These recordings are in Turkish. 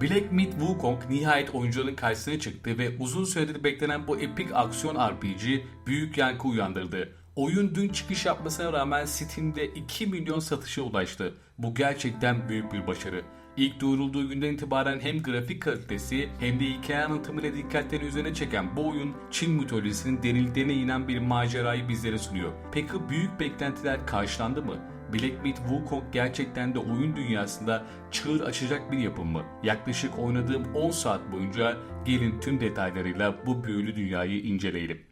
Black Myth Wukong nihayet oyuncuların karşısına çıktı ve uzun süredir beklenen bu epik aksiyon RPG büyük yankı uyandırdı. Oyun dün çıkış yapmasına rağmen Steam'de 2 milyon satışa ulaştı. Bu gerçekten büyük bir başarı. İlk duyurulduğu günden itibaren hem grafik kalitesi hem de hikaye anlatımıyla dikkatlerini üzerine çeken bu oyun Çin mitolojisinin derinliklerine inen bir macerayı bizlere sunuyor. Peki büyük beklentiler karşılandı mı? Black Myth Wukong gerçekten de oyun dünyasında çığır açacak bir yapım mı? Yaklaşık oynadığım 10 saat boyunca gelin tüm detaylarıyla bu büyülü dünyayı inceleyelim.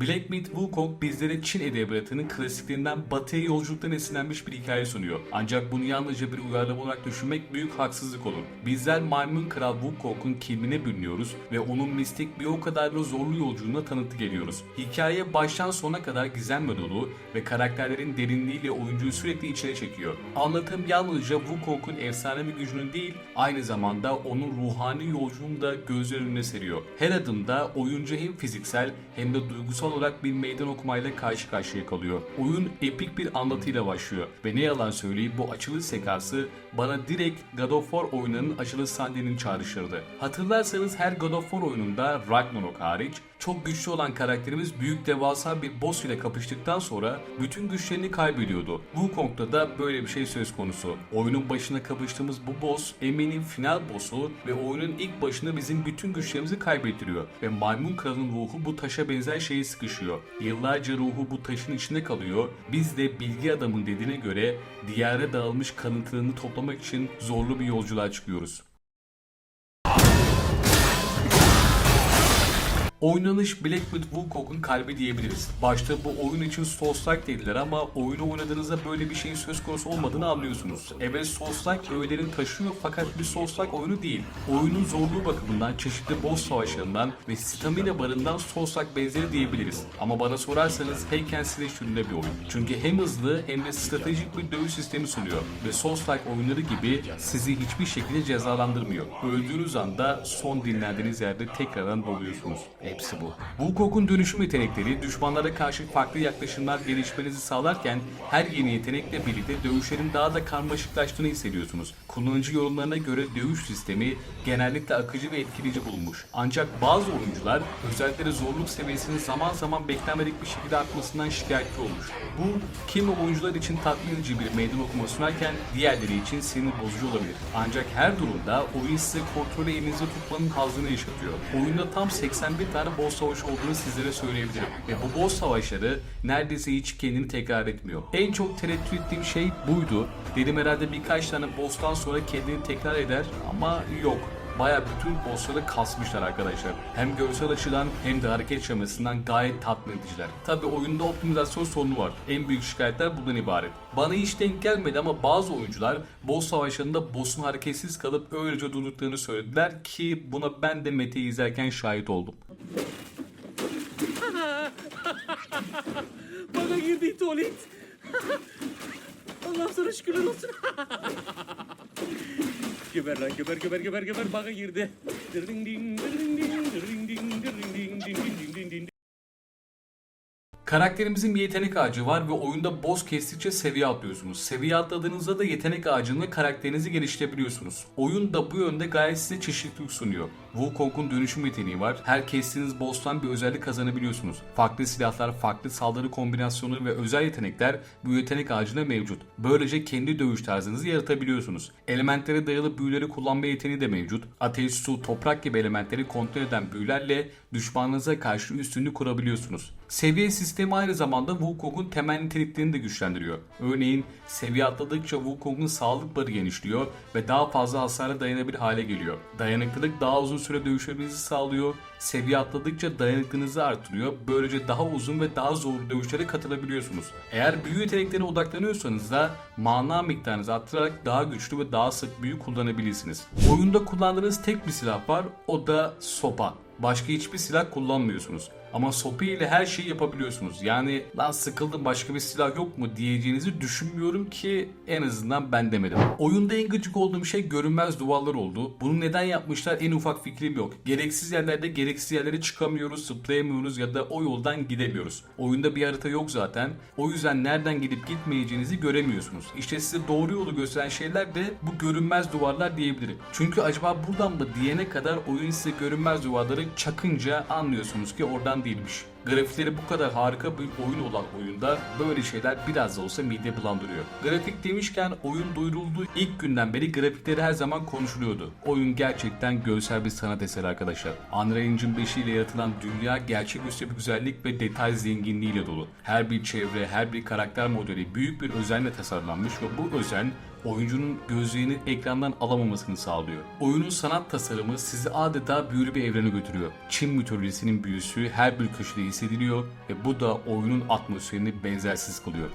Black Myth Wukong bizlere Çin edebiyatının klasiklerinden batıya yolculuktan esinlenmiş bir hikaye sunuyor. Ancak bunu yalnızca bir uyarlama olarak düşünmek büyük haksızlık olur. Bizler Maymun Kral Wukong'un kimliğine bürünüyoruz ve onun mistik bir o kadar da zorlu yolculuğuna tanıtı geliyoruz. Hikaye baştan sona kadar gizemle dolu ve karakterlerin derinliğiyle oyuncuyu sürekli içine çekiyor. Anlatım yalnızca Wukong'un efsanevi gücünün değil, aynı zamanda onun ruhani yolculuğunu da gözler önüne seriyor. Her adımda oyuncu hem fiziksel hem de duygusal olarak bir meydan okumayla karşı karşıya kalıyor. Oyun epik bir anlatıyla başlıyor ve ne yalan söyleyeyim bu açılış sekansı bana direkt God of War oyunlarının açılış sahnenin çağrıştırdı. Hatırlarsanız her God of War oyununda Ragnarok hariç çok güçlü olan karakterimiz büyük devasa bir boss ile kapıştıktan sonra bütün güçlerini kaybediyordu. Wukong'da da böyle bir şey söz konusu. Oyunun başına kapıştığımız bu boss eminim final boss'u ve oyunun ilk başında bizim bütün güçlerimizi kaybettiriyor. Ve maymun kralın ruhu bu taşa benzer şeye sıkışıyor. Yıllarca ruhu bu taşın içinde kalıyor. Biz de bilgi adamın dediğine göre diyara dağılmış kanıtlarını toplamak için zorlu bir yolculuğa çıkıyoruz. Oynanış Black Myth Wukong'un kalbi diyebiliriz. Başta bu oyun için Souls-like dediler ama oyunu oynadığınızda böyle bir şeyin söz konusu olmadığını anlıyorsunuz. Evet Souls-like öğelerini taşıyor fakat bir Souls-like oyunu değil. Oyunun zorluğu bakımından çeşitli boss savaşlarından ve stamina barından Souls-like benzeri diyebiliriz. Ama bana sorarsanız hack slash türünde bir oyun. Çünkü hem hızlı hem de stratejik bir dövüş sistemi sunuyor. Ve Souls-like oyunları gibi sizi hiçbir şekilde cezalandırmıyor. Öldüğünüz anda son dinlendiğiniz yerde tekrardan doluyorsunuz. Hepsi bu. Wukong'un dönüşüm yetenekleri düşmanlara karşı farklı yaklaşımlar gelişmenizi sağlarken her yeni yetenekle birlikte dövüşlerin daha da karmaşıklaştığını hissediyorsunuz. Kullanıcı yorumlarına göre dövüş sistemi genellikle akıcı ve etkileyici bulunmuş. Ancak bazı oyuncular özellikle zorluk seviyesinin zaman zaman beklenmedik bir şekilde artmasından şikayetçi olmuş. Bu kimi oyuncular için tatmin edici bir meydan okuma sunarken diğerleri için sinir bozucu olabilir. Ancak her durumda oyun size kontrolü elinizde tutmanın hazzını yaşatıyor. Oyunda tam 81 tane boss savaşı olduğunu sizlere söyleyebilirim. Ve bu boss savaşları neredeyse hiç kendini tekrar etmiyor. En çok tereddüt ettiğim şey buydu. Dedim herhalde birkaç tane boss'tan sonra kendini tekrar eder ama yok. Baya bütün bossları kasmışlar arkadaşlar. Hem görsel açıdan hem de hareket şemasından gayet tatmin ediciler. Tabi oyunda optimizasyon sorunu var. En büyük şikayetler bundan ibaret. Bana hiç denk gelmedi ama bazı oyuncular boss savaşlarında boss'un hareketsiz kalıp öylece durduklarını söylediler ki buna ben de Mete'yi izlerken şahit oldum. Bana girdi tuvalet. Allah sana şükürler olsun. geber lan geber geber geber geber bana girdi. Dırring ding, dırring ding, dırring ding, dırring ding, ding, ding, ding, ding. Karakterimizin bir yetenek ağacı var ve oyunda boss kestikçe seviye atlıyorsunuz. Seviye atladığınızda da yetenek ağacını karakterinizi geliştirebiliyorsunuz. Oyun da bu yönde gayet size çeşitlilik sunuyor. Wukong'un dönüşüm yeteneği var. Her kestiğiniz boss'tan bir özellik kazanabiliyorsunuz. Farklı silahlar, farklı saldırı kombinasyonları ve özel yetenekler bu yetenek ağacında mevcut. Böylece kendi dövüş tarzınızı yaratabiliyorsunuz. Elementlere dayalı büyüleri kullanma yeteneği de mevcut. Ateş, su, toprak gibi elementleri kontrol eden büyülerle düşmanınıza karşı üstünlük kurabiliyorsunuz. Seviye sistemi aynı zamanda Wukong'un temel niteliklerini de güçlendiriyor. Örneğin seviye atladıkça Wukong'un sağlık barı genişliyor ve daha fazla hasara dayanabilir hale geliyor. Dayanıklılık daha uzun süre dövüşebilmenizi sağlıyor. Seviye atladıkça dayanıklılığınızı artırıyor. Böylece daha uzun ve daha zorlu dövüşlere katılabiliyorsunuz. Eğer büyü yeteneklerine odaklanıyorsanız da mana miktarınızı arttırarak daha güçlü ve daha sık büyü kullanabilirsiniz. Oyunda kullandığınız tek bir silah var o da sopa. Başka hiçbir silah kullanmıyorsunuz. Ama sopa ile her şeyi yapabiliyorsunuz. Yani lan sıkıldım başka bir silah yok mu diyeceğinizi düşünmüyorum ki en azından ben demedim. Oyunda en gıcık olduğum şey görünmez duvarlar oldu. Bunu neden yapmışlar en ufak fikrim yok. Gereksiz yerlerde gereksiz yerlere çıkamıyoruz, zıplayamıyoruz ya da o yoldan gidemiyoruz. Oyunda bir harita yok zaten. O yüzden nereden gidip gitmeyeceğinizi göremiyorsunuz. İşte size doğru yolu gösteren şeyler de bu görünmez duvarlar diyebilirim. Çünkü acaba buradan mı diyene kadar oyun size görünmez duvarları çakınca anlıyorsunuz ki oradan expandirmos. Grafikleri bu kadar harika bir oyun olan oyunda böyle şeyler biraz da olsa mide bulandırıyor. Grafik demişken oyun duyurulduğu ilk günden beri grafikleri her zaman konuşuluyordu. Oyun gerçekten görsel bir sanat eseri arkadaşlar. Unreal Engine 5 ile yaratılan dünya gerçeküstü bir güzellik ve detay zenginliğiyle dolu. Her bir çevre, her bir karakter modeli büyük bir özenle tasarlanmış ve bu özen oyuncunun gözlerini ekrandan alamamasını sağlıyor. Oyunun sanat tasarımı sizi adeta büyülü bir evrene götürüyor. Çin mitolojisinin büyüsü her bir köşede hissediliyor ve bu da oyunun atmosferini benzersiz kılıyor.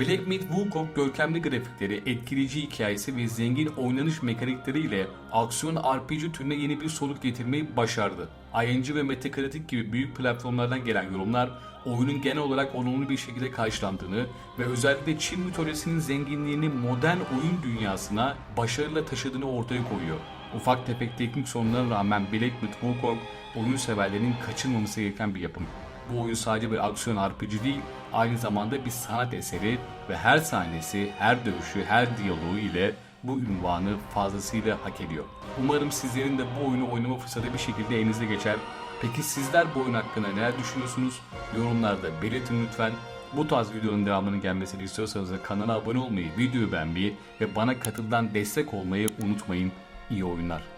Black Myth Wukong görkemli grafikleri, etkileyici hikayesi ve zengin oynanış mekanikleriyle aksiyon RPG türüne yeni bir soluk getirmeyi başardı. ING ve Metacritic gibi büyük platformlardan gelen yorumlar oyunun genel olarak olumlu bir şekilde karşılandığını ve özellikle Çin mitolojisinin zenginliğini modern oyun dünyasına başarıyla taşıdığını ortaya koyuyor. Ufak tefek teknik sorunlara rağmen Black Myth Wukong oyun severlerinin kaçınmaması gereken bir yapım. Bu oyun sadece bir aksiyon RPG değil, aynı zamanda bir sanat eseri ve her sahnesi, her dövüşü, her diyaloğu ile bu ünvanı fazlasıyla hak ediyor. Umarım sizlerin de bu oyunu oynama fırsatı bir şekilde elinize geçer. Peki sizler bu oyun hakkında neler düşünüyorsunuz? Yorumlarda belirtin lütfen. Bu tarz videonun devamının gelmesini istiyorsanız da kanala abone olmayı, videoyu beğenmeyi ve bana katıldan destek olmayı unutmayın. İyi oyunlar.